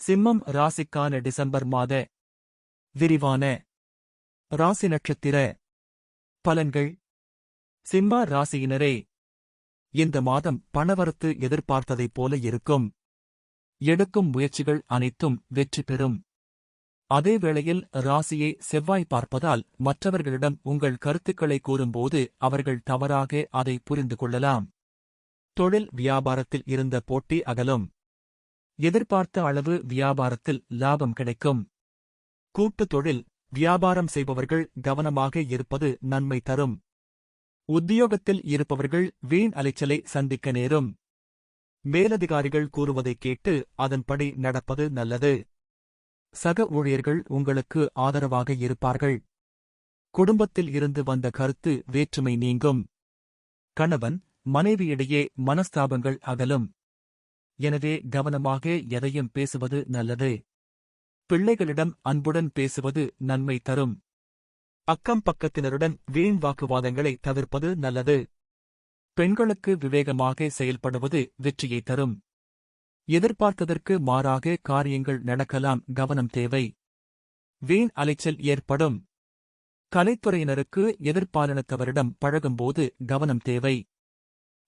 சிம்மம் ராசிக்கான டிசம்பர் மாத விரிவான ராசி நட்சத்திர பலன்கள். சிம்ம ராசியினரே இந்த மாதம் பணவரத்து எதிர்பார்த்ததைப் போல இருக்கும். எடுக்கும் முயற்சிகள் அனைத்தும் வெற்றி பெறும். அதே வேளையில் ராசியை செவ்வாய் பார்ப்பதால் மற்றவர்களிடம் உங்கள் கருத்துக்களை கூறும்போது அவர்கள் தவறாக அதை புரிந்து கொள்ளலாம். தொழில் வியாபாரத்தில் இருந்த போட்டி அகலும். எதிர்பார்த்த அளவு வியாபாரத்தில் லாபம் கிடைக்கும். கூட்டு தொழில் வியாபாரம் செய்பவர்கள் கவனமாக இருப்பது நன்மை தரும். உத்தியோகத்தில் இருப்பவர்கள் வீண் அலைச்சலை சந்திக்க நேரும். மேலதிகாரிகள் கூறுவதைக் கேட்டு அதன்படி நடப்பது நல்லது. சக ஊழியர்கள் உங்களுக்கு ஆதரவாக இருப்பார்கள். குடும்பத்தில் இருந்து வந்த கருத்து வேற்றுமை நீங்கும். கணவன் மனைவியிடையே மனஸ்தாபங்கள் அகலும். எனவே கவனமாக எதையும் பேசுவது நல்லது. பிள்ளைகளிடம் அன்புடன் பேசுவது நன்மை தரும். அக்கம் பக்கத்தினருடன் வீண் வாக்குவாதங்களை தவிர்ப்பது நல்லது. பெண்களுக்கு விவேகமாக செயல்படுவது வெற்றியை தரும். எதிர்பார்த்ததற்கு மாறாக காரியங்கள் நடக்கலாம் கவனம் தேவை. வீண் அலைச்சல் ஏற்படும். கலைத்துறையினருக்கு எதிர்பாலனத்தவரிடம் பழகும்போது கவனம் தேவை.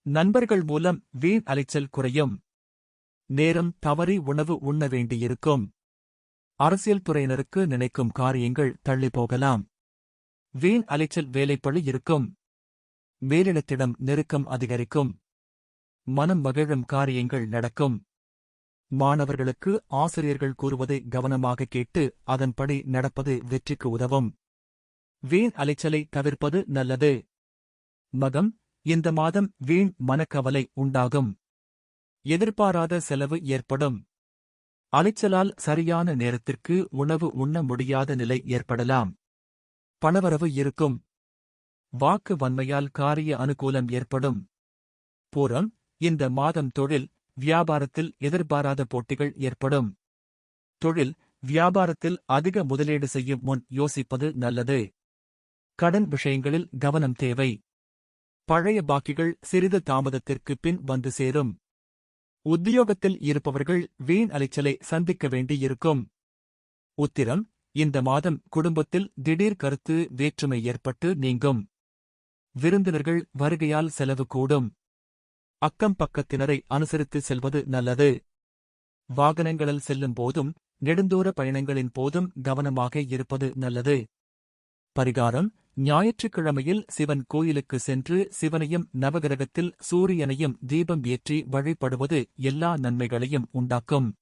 நண்பர்கள் மூலம் வீண் அலைச்சல் குறையும். நேரம் தவறி உணவு உண்ண வேண்டியிருக்கும். அரசியல் துறையினருக்கு நினைக்கும் காரியங்கள் தள்ளி போகலாம். வீண் அலைச்சல் வேலைப்பழு இருக்கும். மேலிடத்திடம் நெருக்கம் அதிகரிக்கும். மனம் மகிழும் காரியங்கள் நடக்கும். மாணவர்களுக்கு ஆசிரியர்கள் கூறுவதை கவனமாக கேட்டு அதன்படி நடப்பது வெற்றிக்கு உதவும். வீண் அலைச்சலை தவிர்ப்பது நல்லது. மகம் இந்த மாதம் வீண் மனக்கவலை உண்டாகும். எதிர்பாராத செலவு ஏற்படும். அலைச்சலால் சரியான நேரத்திற்கு உணவு உண்ண முடியாத நிலை ஏற்படலாம். பணவரவு இருக்கும். வாக்கு வன்மையால் காரிய அனுகூலம் ஏற்படும். பூரம் இந்த மாதம் தொழில் வியாபாரத்தில் எதிர்பாராத போட்டிகள் ஏற்படும். தொழில் வியாபாரத்தில் அதிக முதலீடு செய்யும் முன் யோசிப்பது நல்லது. கடன் விஷயங்களில் கவனம் தேவை. பழைய பாக்கிகள் சிறிது தாமதத்திற்கு பின் வந்து சேரும். உத்தியோகத்தில் இருப்பவர்கள் வீண் அலைச்சலை சந்திக்க வேண்டியிருக்கும். உத்திரம் இந்த மாதம் குடும்பத்தில் திடீர் கருத்து வேற்றுமை ஏற்பட்டு நீங்கும். விருந்தினர்கள் வருகையால் செலவு கூடும். அக்கம் பக்கத்தினரை அனுசரித்து செல்வது நல்லது. வாகனங்களில் செல்லும் போதும் நெடுந்தூர பயணங்களின் போதும் கவனமாக இருப்பது நல்லது. பரிகாரம் ஞாயிற்றுக்கிழமையில் சிவன் கோயிலுக்கு சென்று சிவனையும் நவகிரகத்தில் சூரியனையும் தீபம் ஏற்றி வழிபடுவது எல்லா நன்மைகளையும் உண்டாக்கும்.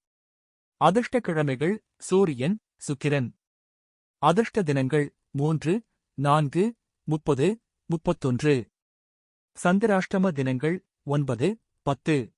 அதிர்ஷ்ட கிழமைகள் சூரியன் சுக்கிரன். அதிர்ஷ்ட தினங்கள் மூன்று நான்கு முப்பது முப்பத்தொன்று. சந்திராஷ்டம தினங்கள் ஒன்பது பத்து.